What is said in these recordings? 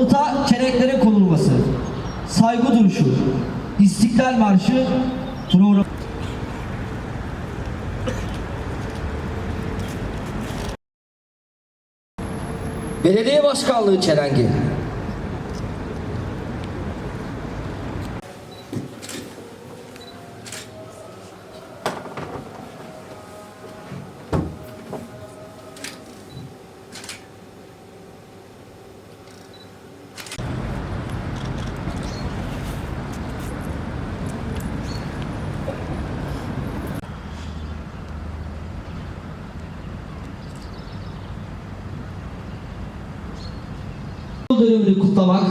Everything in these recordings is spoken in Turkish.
Anıta çeleneklerin konulması, saygı duruşu, İstiklal Marşı program. Belediye Başkanlığı çelengi. Yıl dönümünü kutlamak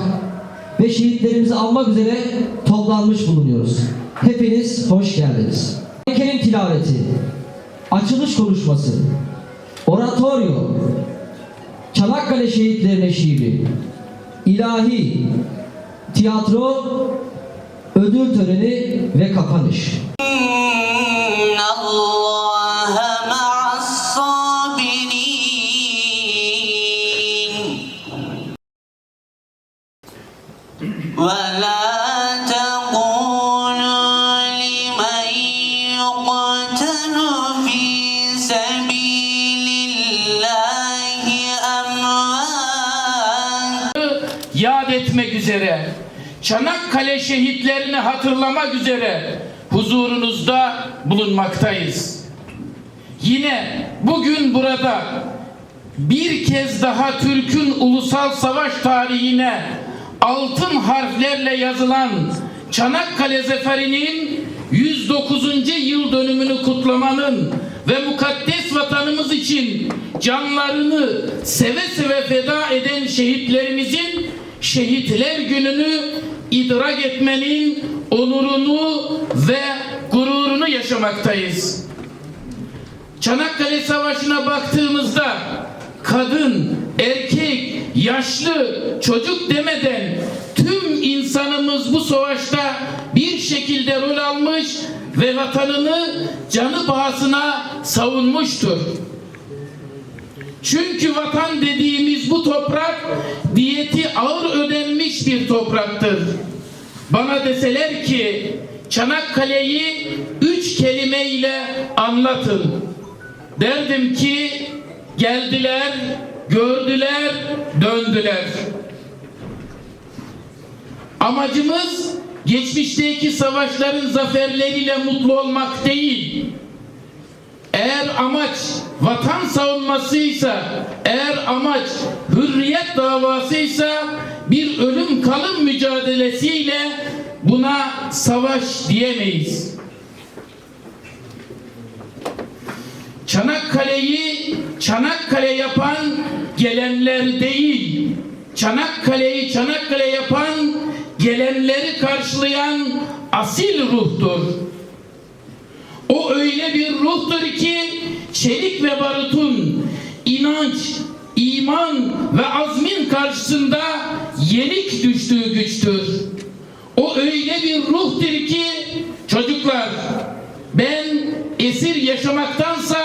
ve şehitlerimizi almak üzere toplanmış bulunuyoruz. Hepiniz hoş geldiniz. Kerim tilaveti, açılış konuşması, oratoryo, Çanakkale şehitlerine şiiri, ilahi, tiyatro, ödül töreni ve kapanış. Üzere, Çanakkale şehitlerini hatırlamak üzere huzurunuzda bulunmaktayız. Yine bugün burada bir kez daha Türk'ün ulusal savaş tarihine altın harflerle yazılan Çanakkale Zeferi'nin 109. yıl dönümünü kutlamanın ve mukaddes vatanımız için canlarını seve seve feda eden şehitlerimizin şehitler gününü idrak etmenin onurunu ve gururunu yaşamaktayız. Çanakkale Savaşı'na baktığımızda kadın, erkek, yaşlı, çocuk demeden tüm insanımız bu savaşta bir şekilde rol almış ve vatanını canı pahasına savunmuştur. Çünkü vatan dediğimiz bu toprak diyeti ağır ödenmiş bir topraktır. Bana deseler ki Çanakkale'yi üç kelimeyle anlatın. Derdim ki geldiler, gördüler, döndüler. Amacımız geçmişteki savaşların zaferleriyle mutlu olmak değil. Eğer amaç vatan savunmasıysa, eğer amaç hürriyet davasıysa bir ölüm kalım mücadelesiyle buna savaş diyemeyiz. Çanakkale'yi Çanakkale yapan gelenler değil, Çanakkale'yi Çanakkale yapan gelenleri karşılayan asil ruhtur. O öyle bir ruhtur ki çelik ve barutun inanç, iman ve azmin karşısında yenik düştüğü güçtür. O öyle bir ruhtur ki çocuklar ben esir yaşamaktansa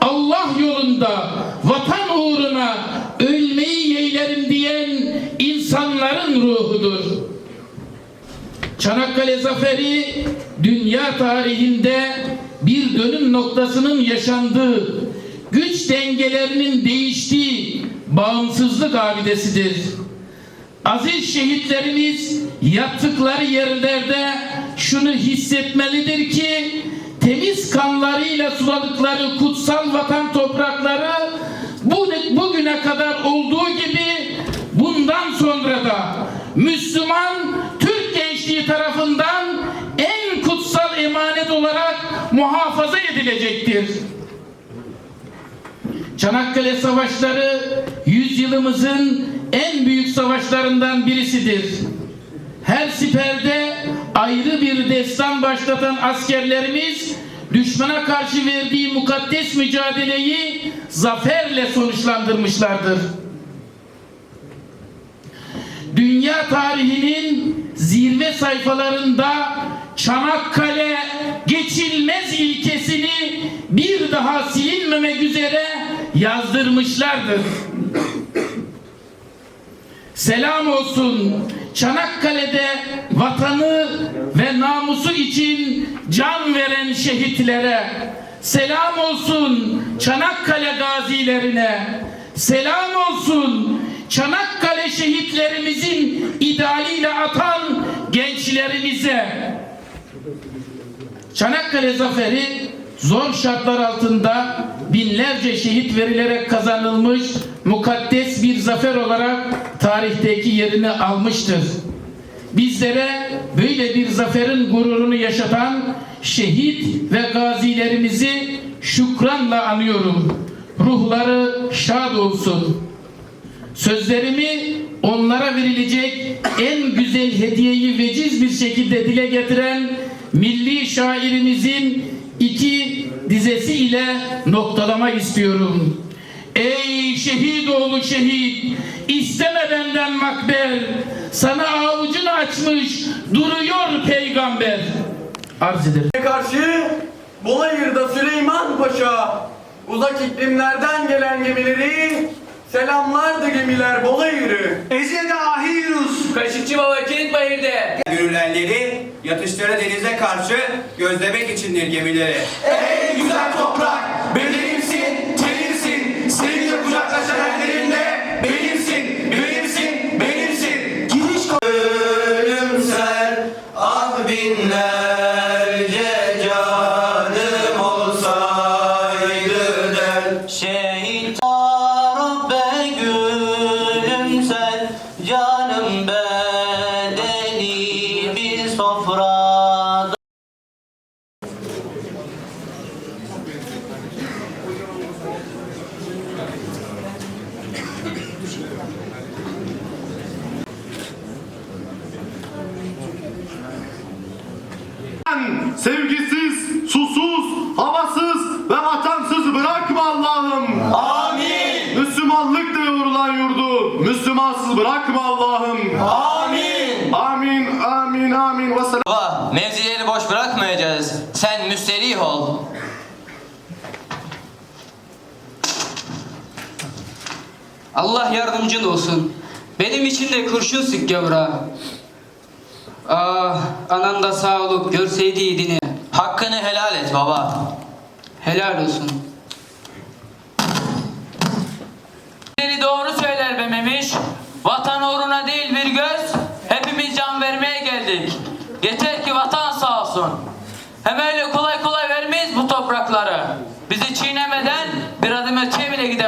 Allah yolunda vatan uğruna ölmeyi yeğlerim diyen insanların ruhudur. Çanakkale Zaferi dünya tarihinde bir dönüm noktasının yaşandığı, güç dengelerinin değiştiği bağımsızlık abidesidir. Aziz şehitlerimiz yattıkları yerlerde şunu hissetmelidir ki temiz kanlarıyla suladıkları kutsal vatan toprakları bu, bugüne kadar olduğu gibi bundan sonra da Müslüman Türk gençliği tarafından olarak muhafaza edilecektir. Çanakkale Savaşları yüzyılımızın en büyük savaşlarından birisidir. Her siperde ayrı bir destan başlatan askerlerimiz düşmana karşı verdiği mukaddes mücadeleyi zaferle sonuçlandırmışlardır. Dünya tarihinin zirve sayfalarında Çanakkale geçilmez ilkesini bir daha silinmemek üzere yazdırmışlardır. Selam olsun Çanakkale'de vatanı ve namusu için can veren şehitlere. Selam olsun Çanakkale gazilerine. Selam olsun Çanakkale şehitlerimizin idealiyle atan gençlerimize. Çanakkale zaferi zor şartlar altında binlerce şehit verilerek kazanılmış mukaddes bir zafer olarak tarihteki yerini almıştır. Bizlere böyle bir zaferin gururunu yaşatan şehit ve gazilerimizi şükranla anıyorum. Ruhları şad olsun. Sözlerimi onlara verilecek en güzel hediyeyi veciz bir şekilde dile getiren milli şairimizin iki dizesi ile noktalamak istiyorum. Ey şehit oğlu şehit, isteme benden makber, sana avucunu açmış duruyor peygamber. Arz ederim. karşı Bolayır'da Süleyman Paşa uzak iklimlerden gelen gemileri selamlardı gemiler Bolayır'ı. Eziye'de ahirus. Kaşıkçı baba kilit bayırdı. Gürüllerleri yatışları denize karşı gözlemek içindir gemileri. Ey güzel toprak, sevgisiz, susuz, havasız ve vatansız bırakma Allah'ım. Amin, Müslümanlıkla yorulan yurdu Müslümansız bırakma Allah'ım. amin. Amin, amin, amin. Ve selam. Baba mevzileri boş bırakmayacağız Sen müsterih ol Allah yardımcın olsun. Benim için de kurşun sık yavra. Ah, anan da sağ olup görseydi yiğidini. Hakkını helal et baba Helal olsun. Biri doğru söyler be Memiş. Vatan uğruna değil bir göz. Hepimiz can vermeye geldik. Yeter ki vatan sağ olsun. Hem öyle kolay kolay vermeyiz bu toprakları. Bizi çiğnemeden bir adım öteye bile gider.